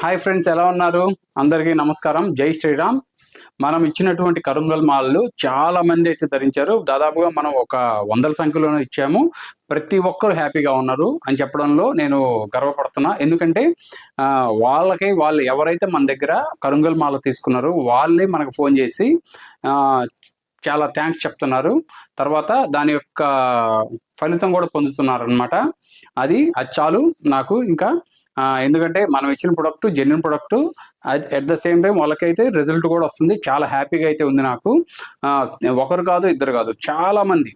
Hi friends ఎలా ఉన్నారు? అందరికీ నమస్కారం. జై శ్రీరామ్. మనం ఇచ్చినటువంటి కరుంగల్ మాలలు చాలా మంది అయితే ధరించారు. దాదాపుగా మనం ఒక వందల సంఖ్యలోనే ఇచ్చాము. ప్రతి ఒక్కరు హ్యాపీగా ఉన్నారు అని చెప్పడంలో నేను గర్వపడుతున్నా. ఎందుకంటే వాళ్ళకి వాళ్ళు ఎవరైతే మన దగ్గర కరుంగల్ మాల తీసుకున్నారో వాళ్ళే మనకు ఫోన్ చేసి చాలా థ్యాంక్స్ చెప్తున్నారు. తర్వాత దాని యొక్క ఫలితం కూడా పొందుతున్నారు అనమాట అది అది చాలు. నాకు ఇంకా ఎందుకంటే మనం ఇచ్చిన product genuine product at the same time వాళ్ళకైతే రిజల్ట్ కూడా వస్తుంది. చాలా హ్యాపీగా అయితే ఉంది నాకు. ఒకరు కాదు ఇద్దరు కాదు చాలా మంది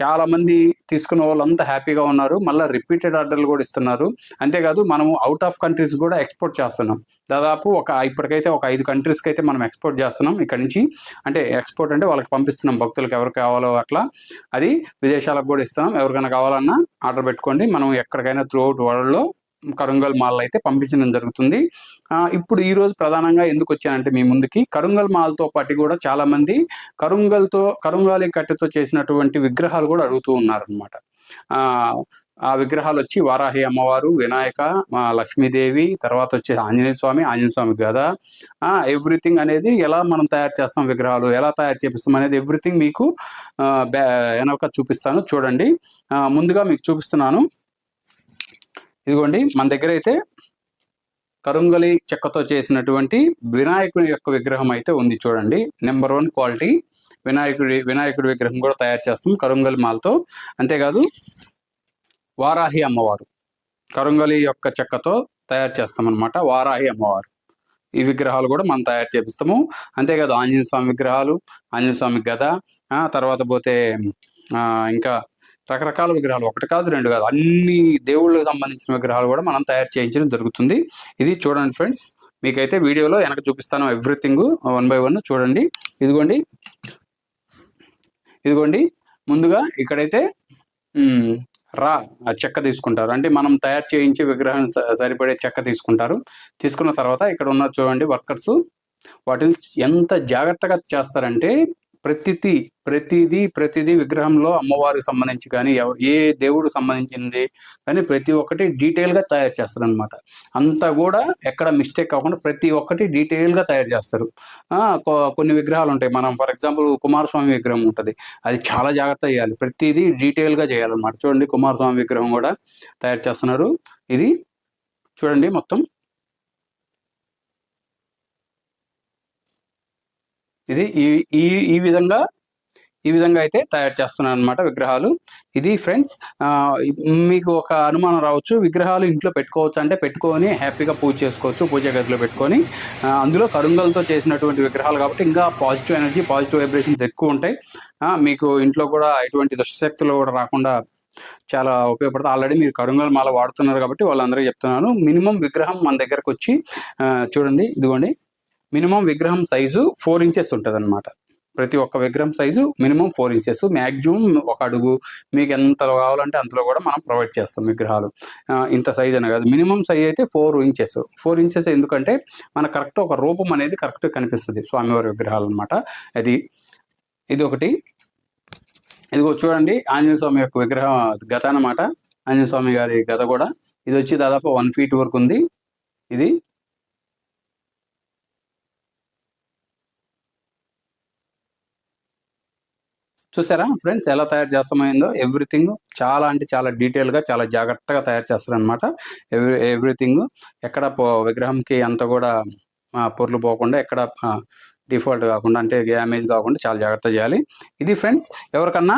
చాలా మంది తీసుకున్న హ్యాపీగా ఉన్నారు. మళ్ళీ రిపీటెడ్ ఆర్డర్లు కూడా ఇస్తున్నారు. అంతేకాదు మనము అవుట్ ఆఫ్ కంట్రీస్ కూడా ఎక్స్పోర్ట్ చేస్తున్నాం. దాదాపు ఒక ఇప్పటికైతే ఒక ఐదు కంట్రీస్కి అయితే మనం ఎక్స్పోర్ట్ చేస్తున్నాం ఇక్కడ నుంచి. అంటే ఎక్స్పోర్ట్ అంటే వాళ్ళకి పంపిస్తున్నాం భక్తులకు ఎవరు కావాలో అట్లా. అది విదేశాలకు కూడా ఇస్తున్నాం. ఎవరికైనా కావాలన్నా ఆర్డర్ పెట్టుకోండి. మనం ఎక్కడికైనా త్రూ అవుట్ వరల్డ్లో కరుంగల్ మాల్ అయితే పంపించడం జరుగుతుంది. ఇప్పుడు ఈ రోజు ప్రధానంగా ఎందుకు వచ్చానంటే మీ ముందుకి కరుంగల్ మాల్తో పాటు కూడా చాలా మంది కరుంగల్తో కరుంగాలి కట్టెతో చేసినటువంటి విగ్రహాలు కూడా అడుగుతూ ఉన్నారనమాట ఆ విగ్రహాలు వచ్చి వారాహి అమ్మవారు వినాయక లక్ష్మీదేవి తర్వాత వచ్చి ఆంజనేయ స్వామి ఆంజనేయ స్వామి గద ఎవ్రీథింగ్ అనేది ఎలా మనం తయారు చేస్తాం విగ్రహాలు ఎలా తయారు చేపిస్తాం అనేది ఎవ్రీథింగ్ మీకు వెనక చూపిస్తాను. చూడండి. ముందుగా మీకు చూపిస్తున్నాను. ఇదిగోండి మన దగ్గర అయితే కరుంగలి చెక్కతో చేసినటువంటి వినాయకుని యొక్క విగ్రహం అయితే ఉంది చూడండి. నెంబర్ వన్ క్వాలిటీ వినాయకుడి వినాయకుడి విగ్రహం కూడా తయారు చేస్తాం కరుంగలి మాలతో. అంతేకాదు వారాహి అమ్మవారు. కరుంగలి యొక్క చెక్కతో తయారు చేస్తాం అనమాట వారాహి అమ్మవారు. ఈ విగ్రహాలు కూడా మనం తయారు చేపిస్తాము. అంతేకాదు ఆంజనేయ స్వామి విగ్రహాలు ఆంజనేయ స్వామి గద ఆ, తర్వాత పోతే ఇంకా రకరకాల విగ్రహాలు ఒకటి కాదు రెండు కాదు. అన్ని దేవుళ్ళకి సంబంధించిన విగ్రహాలు కూడా మనం తయారు చేయించడం జరుగుతుంది. ఇది చూడండి ఫ్రెండ్స్. మీకైతే వీడియోలో వెనక చూపిస్తాను ఎవ్రీథింగ్ వన్ బై వన్ చూడండి. ఇదిగోండి. ఇదిగోండి. ముందుగా ఇక్కడైతే రా ఆ చెక్క తీసుకుంటారు. అంటే మనం తయారు చేయించే విగ్రహం స- సరిపడే చెక్క తీసుకుంటారు. తీసుకున్న తర్వాత ఇక్కడ ఉన్న చూడండి వర్కర్స్. వాటిని ఎంత జాగ్రత్తగా చేస్తారంటే ప్రతిదీ ప్రతిదీ ప్రతిదీ విగ్రహంలో అమ్మవారికి సంబంధించి కానీ ఏ దేవుడు సంబంధించింది కానీ ప్రతి ఒక్కటి డీటెయిల్గా తయారు చేస్తారు అనమాట అంతా కూడా ఎక్కడ మిస్టేక్ కాకుండా ప్రతి ఒక్కటి డీటెయిల్గా తయారు చేస్తారు. కొన్ని విగ్రహాలు ఉంటాయి. మనం ఫర్ ఎగ్జాంపుల్ కుమారస్వామి విగ్రహం ఉంటుంది. అది చాలా జాగ్రత్త చేయాలి. ప్రతిదీ డీటెయిల్గా చేయాలన్నమాట. చూడండి కుమారస్వామి విగ్రహం కూడా తయారు చేస్తున్నారు. ఇది చూడండి మొత్తం. ఇది ఈ ఈ ఈ విధంగా ఈ విధంగా అయితే తయారు చేస్తున్నాను అనమాట విగ్రహాలు. ఇది ఫ్రెండ్స్ మీకు ఒక అనుమానం రావచ్చు. విగ్రహాలు ఇంట్లో పెట్టుకోవచ్చు అంటే పెట్టుకొని హ్యాపీగా పూజ చేసుకోవచ్చు పూజ గదిలో పెట్టుకొని. అందులో కరుంగలతో చేసినటువంటి విగ్రహాలు కాబట్టి ఇంకా పాజిటివ్ ఎనర్జీ పాజిటివ్ వైబ్రేషన్స్ ఎక్కువ ఉంటాయి. మీకు ఇంట్లో కూడా ఎటువంటి దుష్టశక్తులు కూడా రాకుండా చాలా ఉపయోగపడుతుంది ఆల్రెడీ మీరు కరుంగలు మాల వాడుతున్నారు కాబట్టి వాళ్ళందరికీ చెప్తున్నాను. మినిమం విగ్రహం మన దగ్గరకు వచ్చి చూడండి ఇదిగోండి. మినిమం విగ్రహం సైజు ఫోర్ ఇంచెస్ ఉంటుంది ప్రతి ఒక్క విగ్రహం size minimum four inches. Maximum ఒక అడుగు. మీకు ఎంత కావాలంటే అంతలో కూడా మనం ప్రొవైడ్ చేస్తాం విగ్రహాలు. ఇంత సైజ్ అనే కాదు. మినిమం సైజ్ అయితే ఫోర్ ఇంచెస్. ఫోర్ ఇంచెస్ ఎందుకంటే మనకు కరెక్ట్ ఒక రూపం అనేది కరెక్ట్ కనిపిస్తుంది స్వామివారి విగ్రహాలు అనమాట అది ఇది ఒకటి. ఇదిగో చూడండి ఆంజనేయ స్వామి యొక్క విగ్రహం గత అనమాట ఆంజనేయ స్వామి గారి గత కూడా. ఇది వచ్చి దాదాపు వన్ ఫీట్ వరకు ఉంది. ఇది చూసారా ఫ్రెండ్స్ ఎలా తయారు చేస్తామైందో ఎవ్రీథింగ్ చాలా అంటే చాలా డీటెయిల్గా చాలా జాగ్రత్తగా తయారు చేస్తారనమాట ఎవ్రీ ఎవ్రీథింగ్ ఎక్కడ పో- విగ్రహంకి అంత కూడా పొర్లు పోకుండా ఎక్కడ డిఫాల్ట్ కాకుండా అంటే డ్యామేజ్ కాకుండా చాలా జాగ్రత్త చేయాలి. ఇది ఫ్రెండ్స్ ఎవరికన్నా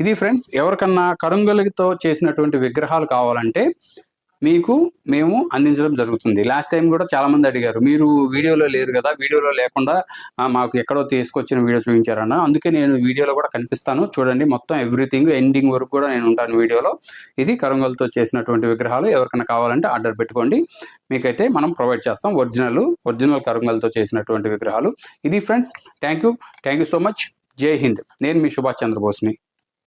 ఇది ఫ్రెండ్స్ ఎవరికన్నా కరుంగలితో చేసినటువంటి విగ్రహాలు కావాలంటే మీకు మేము అందించడం జరుగుతుంది. లాస్ట్ టైం కూడా చాలా మంది అడిగారు. మీరు వీడియోలో లేరు కదా వీడియోలో లేకుండా మాకు ఎక్కడో తీసుకొచ్చిన వీడియో చూపించారన్న అందుకే నేను వీడియోలో కూడా కనిపిస్తాను. చూడండి మొత్తం ఎవ్రీథింగ్ ఎండింగ్ వరకు కూడా నేను ఉంటాను వీడియోలో. ఇది కరంగల్తో చేసినటువంటి విగ్రహాలు. ఎవరికైనా కావాలంటే ఆర్డర్ పెట్టుకోండి. మీకైతే మనం ప్రొవైడ్ చేస్తాం. ఒరిజినల్ ఒరిజినల్ కరంగల్తో చేసినటువంటి విగ్రహాలు. ఇది friends thank you thank you so much Jai Hind నేను మీ సుభాష్ చంద్రబోస్ని.